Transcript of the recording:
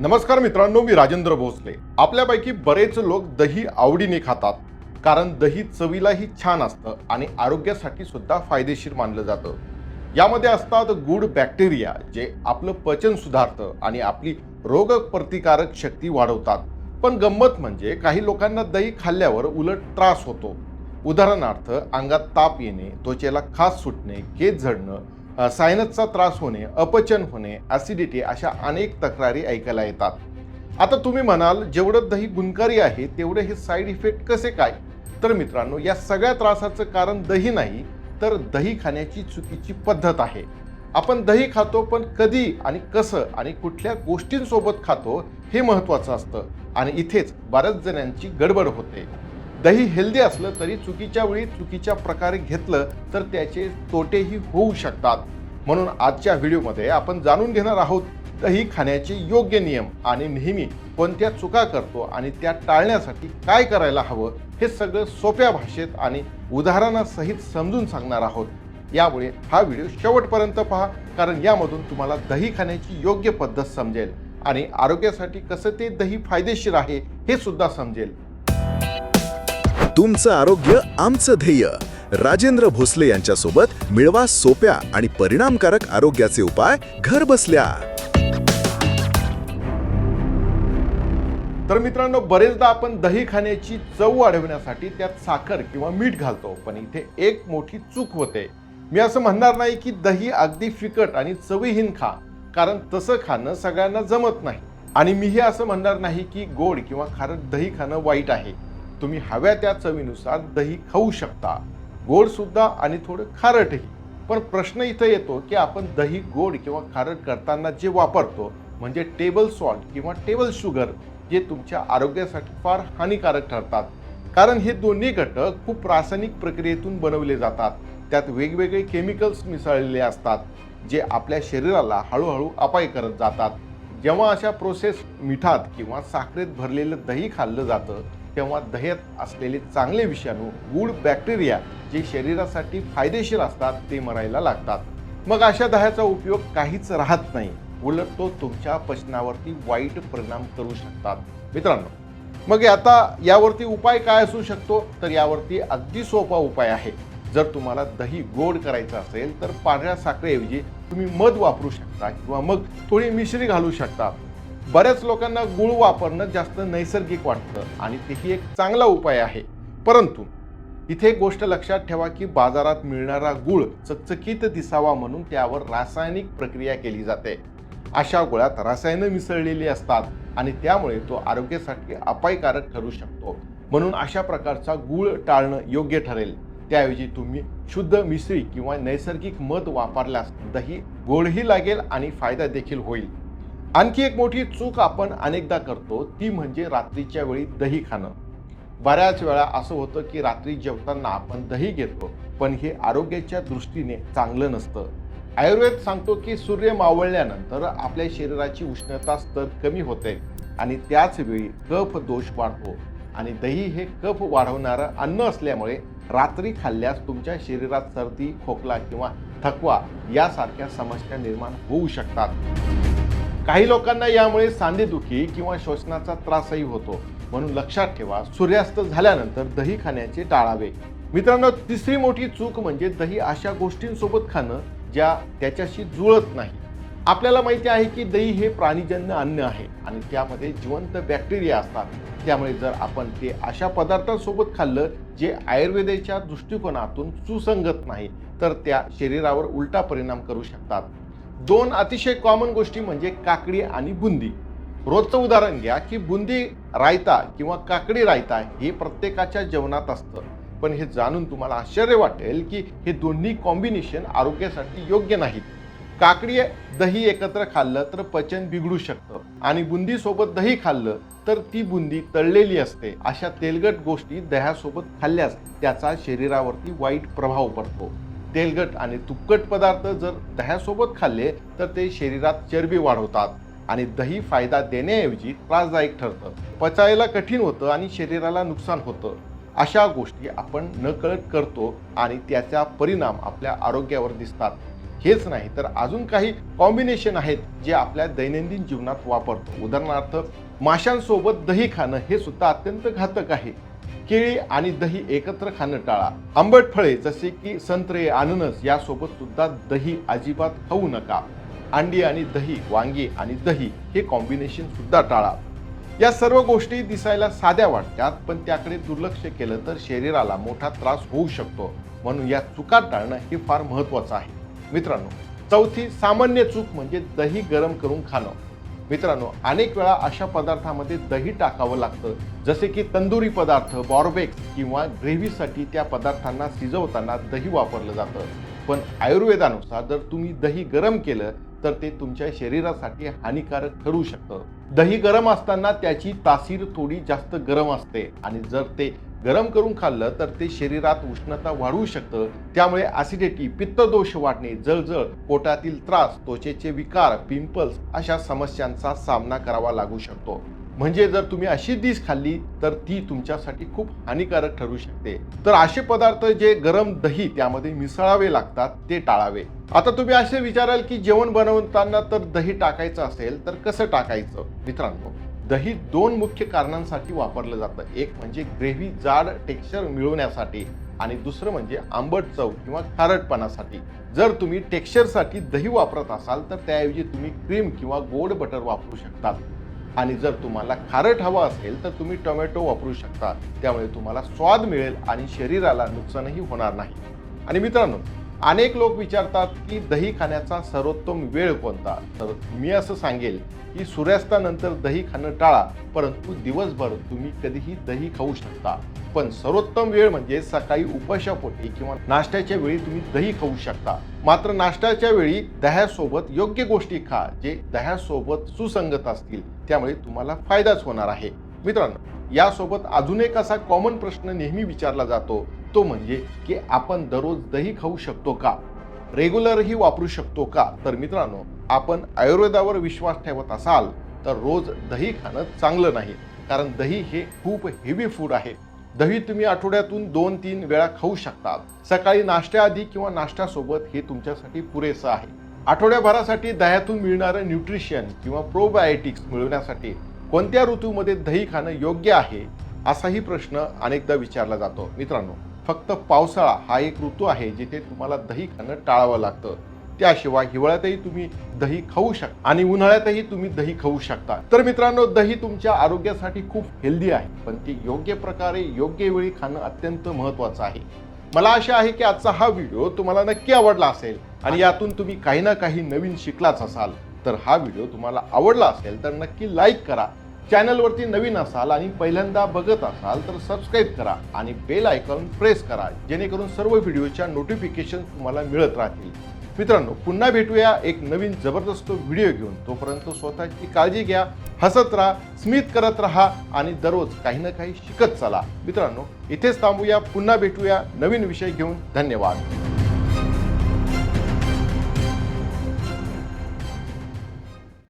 नमस्कार मित्रांनो मी राजेंद्र भोसले. आपल्यापैकी बरेच लोक दही आवडीने खातात कारण दही चवीलाही छान असतं आणि आरोग्यासाठी सुद्धा फायदेशीर मानलं जातं. यामध्ये असतात गुड बॅक्टेरिया जे आपलं पचन सुधारतं आणि आपली रोग प्रतिकारक शक्ती वाढवतात. पण गंमत म्हणजे काही लोकांना दही खाल्ल्यावर उलट त्रास होतो. उदाहरणार्थ अंगात ताप येणे त्वचेला खास सुटणे केस झडणं सायनसचा त्रास होणे अपचन होणे ॲसिडिटी अशा अनेक तक्रारी ऐकायला येतात. आता तुम्ही म्हणाल जेवढं दही गुणकारी आहे तेवढे हे साईड इफेक्ट कसे काय? तर मित्रांनो या सगळ्या त्रासाचं कारण दही नाही तर दही खाण्याची चुकीची पद्धत आहे. आपण दही खातो पण कधी आणि कसं आणि कुठल्या गोष्टींसोबत खातो हे महत्त्वाचं असतं. आणि इथेच बऱ्याच जणांची गडबड होते. दही हेल्दी असलं तरी चुकीच्या वेळी चुकीच्या प्रकारे घेतलं तर त्याचे तोटेही होऊ शकतात. म्हणून आजच्या व्हिडिओमध्ये आपण जाणून घेणार आहोत दही खाण्याचे योग्य नियम आणि नेहमी कोणत्या चुका करतो आणि त्या टाळण्यासाठी काय करायला हवं हे सगळं सोप्या भाषेत आणि उदाहरणासहित समजून सांगणार आहोत. यामुळे हा व्हिडिओ शेवटपर्यंत पहा कारण यामधून तुम्हाला दही खाण्याची योग्य पद्धत समजेल आणि आरोग्यासाठी कसं ते दही फायदेशीर आहे हे सुद्धा समजेल. तुमचं आरोग्य आमचं ध्येय. राजेंद्र भोसले यांच्यासोबत मिळवा सोप्या आणि परिणामकारक आरोग्याचे उपाय घर बसल्या. तर मित्रांनो बरेचदा आपण दही खाण्याची चव वाढवण्यासाठी त्यात साखर किंवा मीठ घालतो पण इथे एक मोठी चूक होते. मी असं म्हणणार नाही की दही अगदी फिकट आणि चवीहीन खा कारण तसं खाणं सगळ्यांना जमत नाही. आणि मीही असं म्हणणार नाही की गोड किंवा खारट दही खाणं वाईट आहे. तुम्ही हव्या त्या चवीनुसार दही खाऊ शकता. गोडसुद्धा आणि थोडं खारटही. पण प्रश्न इथं येतो की आपण दही गोड किंवा खारट करताना जे वापरतो म्हणजे टेबल सॉल्ट किंवा टेबल शुगर जे तुमच्या आरोग्यासाठी फार हानिकारक ठरतात. कारण हे दोन्ही घटक खूप रासायनिक प्रक्रियेतून बनवले जातात. त्यात वेगवेगळे केमिकल्स मिसळलेले असतात जे आपल्या शरीराला हळूहळू अपाय करत जातात. जेव्हा अशा प्रोसेस मिठात किंवा साखरेत भरलेलं दही खाल्लं जातं तेव्हा दह्यात असलेले चांगले विषाणू गुड बॅक्टेरिया जे शरीरासाठी फायदेशीर असतात ते मरायला लागतात. मग अशा दह्याचा उपयोग काहीच राहत नाही. उलट तो तुमच्या पचनावरती वाईट परिणाम करू शकतात. मित्रांनो मग आता यावरती उपाय काय असू शकतो? तर यावरती अगदी सोपा उपाय आहे. जर तुम्हाला दही गोड करायचं असेल तर पांढऱ्या साखरेऐवजी तुम्ही मध वापरू शकता किंवा मग थोडी मिश्री घालू शकता. बऱ्याच लोकांना गुळ वापरणं जास्त नैसर्गिक वाटतं आणि तेही एक चांगला उपाय आहे. परंतु इथे एक गोष्ट लक्षात ठेवा की बाजारात मिळणारा गुळ चकचकीत दिसावा म्हणून त्यावर रासायनिक प्रक्रिया केली जाते. अशा गुळात रसायनं मिसळलेली असतात आणि त्यामुळे तो आरोग्यासाठी अपायकारक ठरू शकतो. म्हणून अशा प्रकारचा गुळ टाळणं योग्य ठरेल. त्याऐवजी तुम्ही शुद्ध मिसळी किंवा नैसर्गिक मध वापरल्यास दही गोडही लागेल आणि फायदा देखील होईल. आणखी एक मोठी चूक आपण अनेकदा करतो ती म्हणजे रात्रीच्या वेळी दही खाणं. बऱ्याच वेळा असं होतं की रात्री जेवताना आपण दही घेतो पण हे आरोग्याच्या दृष्टीने चांगलं नसतं. आयुर्वेद सांगतो की सूर्य मावळल्यानंतर आपल्या शरीराची उष्णता स्तर कमी होते आणि त्याच वेळी कफ दोष वाढतो. आणि दही हे कफ वाढवणारं अन्न असल्यामुळे रात्री खाल्ल्यास तुमच्या शरीरात सर्दी खोकला किंवा थकवा यासारख्या समस्या निर्माण होऊ शकतात. काही लोकांना यामुळे सांधेदुखी किंवा श्वसनाचा त्रासही होतो. म्हणून लक्षात ठेवा सूर्यास्त झाल्यानंतर दही खाण्याचे टाळावे. मित्रांनो तिसरी मोठी चूक म्हणजे दही अशा गोष्टींसोबत खाणं ज्या त्याच्याशी जुळत नाही. आपल्याला माहिती आहे की दही हे प्राणीजन्य अन्न आहे आणि त्यामध्ये जिवंत बॅक्टेरिया असतात. त्यामुळे जर आपण ते अशा पदार्थांसोबत खाल्लं जे आयुर्वेदाच्या दृष्टिकोनातून सुसंगत नाही तर त्या शरीरावर उलटा परिणाम करू शकतात. दोन अतिशय कॉमन गोष्टी म्हणजे काकडी आणि बुंदी. रोजचं उदाहरण घ्या की बुंदी रायता किंवा काकडी रायता हे प्रत्येकाच्या जेवणात असतं. पण हे जाणून तुम्हाला आश्चर्य वाटेल की हे दोन्ही कॉम्बिनेशन आरोग्यासाठी योग्य नाहीत. काकडी दही एकत्र खाल्लं तर पचन बिघडू शकतं आणि बुंदीसोबत दही खाल्लं तर ती बुंदी तळलेली असते. अशा तेलगट गोष्टी दह्यासोबत खाल्ल्यास त्याचा शरीरावरती वाईट प्रभाव पडतो. तेलगट आणि तुपकट पदार्थ जर दह्यासोबत खाल्ले तर ते शरीरात चरबी वाढवतात आणि दही फायदा देण्याऐवजी त्रासदायक ठरतं. पचायला कठीण होतं आणि शरीराला नुकसान होतं. अशा गोष्टी आपण नकळत करतो आणि त्याचा परिणाम आपल्या आरोग्यावर दिसतात. हेच नाही तर अजून काही कॉम्बिनेशन आहेत जे आपल्या दैनंदिन जीवनात वापरतो. उदाहरणार्थ माशांसोबत दही खाणं हे सुद्धा अत्यंत घातक आहे. केळी आणि दही एकत्र खाणं टाळा. आंबट फळे जसे की संत्रे अननस यासोबत सुद्धा दही अजिबात खाऊ नका. अंडी आणि दही वांगी आणि दही हे कॉम्बिनेशन सुद्धा टाळा. या सर्व गोष्टी दिसायला साध्या वाटतात पण त्याकडे दुर्लक्ष केलं तर शरीराला मोठा त्रास होऊ शकतो. म्हणून या चुका टाळणं हे फार महत्वाचं आहे. मित्रांनो चौथी सामान्य चूक म्हणजे दही गरम करून खाणं. मित्रांनो अनेक वेळा अशा पदार्थामध्ये दही टाकावं लागतं. जसे की तंदुरी पदार्थ बॉर्बेक्स किंवा ग्रेव्हीसाठी त्या पदार्थांना शिजवताना दही वापरलं जातं. पण आयुर्वेदानुसार जर तुम्ही दही गरम केलं तर ते तुमच्या शरीरासाठी हानिकारक ठरू शकतं. दही गरम असताना त्याची तासीर थोडी जास्त गरम असते आणि जर ते गरम करून खाल्लं तर ते शरीरात उष्णता वाढवू शकतं. त्यामुळे ॲसिडिटी पित्तदोष वाढणे जळजळ पोटातील त्रास त्वचेचे विकार पिंपल्स अशा समस्यांचा सामना करावा लागू शकतो. म्हणजे जर तुम्ही अशी डिश खाल्ली तर ती तुमच्यासाठी खूप हानिकारक ठरू शकते. तर असे पदार्थ जे गरम दही त्यामध्ये मिसळावे लागतात ते टाळावे. आता तुम्ही असे विचाराल की जेवण बनवताना तर दही टाकायचं असेल तर कसं टाकायचं? मित्रांनो दही दोन मुख्य कारणांसाठी वापरलं जातं. एक म्हणजे ग्रेव्ही जाड टेक्स्चर मिळवण्यासाठी आणि दुसरं म्हणजे आंबट चव किंवा खारटपणासाठी. जर तुम्ही टेक्स्चरसाठी दही वापरत असाल तर त्याऐवजी तुम्ही क्रीम किंवा गोड बटर वापरू शकता. आणि जर तुम्हाला खारट हवा असेल तर तुम्ही टोमॅटो वापरू शकता. त्यामुळे तुम्हाला स्वाद मिळेल आणि शरीराला नुकसानही होणार नाही. आणि मित्रांनो अनेक लोक विचारतात की दही खाण्याचा सर्वोत्तम वेळ कोणता? तर मी असं सांगेल की सूर्यास्तानंतर दही खाणं टाळा परंतु दिवसभर तुम्ही कधीही दही खाऊ शकता. पण सर्वोत्तम वेळ म्हणजे सकाळी उपाशापोटी किंवा नाश्त्याच्या वेळी तुम्ही दही खाऊ शकता. मात्र नाश्त्याच्या वेळी दह्यासोबत योग्य गोष्टी खा जे दह्यासोबत सुसंगत असतील. त्यामुळे तुम्हाला फायदाच होणार आहे. मित्रांनो यासोबत अजून एक असा कॉमन प्रश्न नेहमी विचारला जातो तो म्हणजे की आपण दररोज दही खाऊ शकतो का? रेग्युलरही वापरू शकतो का? तर मित्रांनो आपण आयुर्वेदावर विश्वास ठेवत असाल तर रोज दही खाणं चांगलं नाही. कारण दही हे खूप हेवी फूड आहे. दही तुम्ही आठवड्यातून दोन तीन वेळा खाऊ शकता सकाळी नाश्त्याआधी किंवा नाश्त्यासोबत हे तुमच्यासाठी पुरेसं आहे. आठवड्याभरासाठी दह्यातून मिळणारं न्यूट्रिशन किंवा प्रोबायोटिक्स मिळवण्यासाठी कोणत्या ऋतूमध्ये दही खाणं योग्य आहे? असाही प्रश्न अनेकदा विचारला जातो. मित्रांनो फक्त पावसाळा हा एक ऋतू आहे जिथे तुम्हाला दही खाणं टाळावं लागतं. त्याशिवाय हिवाळ्यातही तुम्ही दही खाऊ शकता आणि उन्हाळ्यातही तुम्ही दही खाऊ शकता. तर मित्रांनो दही तुमच्या आरोग्यासाठी खूप हेल्दी आहे पण ती योग्य प्रकारे योग्य वेळी खाणं अत्यंत महत्वाचं आहे. मला आशा आहे की आजचा हा व्हिडिओ तुम्हाला नक्की आवडला असेल आणि यातून तुम्ही काही ना काही नवीन शिकलाच असाल. तर हा व्हिडिओ तुम्हाला आवडला असेल तर नक्की लाईक करा चॅनलवरती नवीन असाल आणि पहिल्यांदा बघत असाल तर सबस्क्राईब करा आणि बेल आयकॉन प्रेस करा जेणेकरून सर्व व्हिडिओच्या नोटिफिकेशन तुम्हाला मिळत राहतील. मित्रांनो पुन्हा भेटूया एक नवीन जबरदस्त व्हिडिओ घेऊन. तोपर्यंत स्वतःची काळजी घ्या हसत राहा स्मित करत राहा आणि दररोज काही ना काही शिकत चला. मित्रांनो इथेच थांबूया पुन्हा भेटूया नवीन विषय घेऊन. धन्यवाद.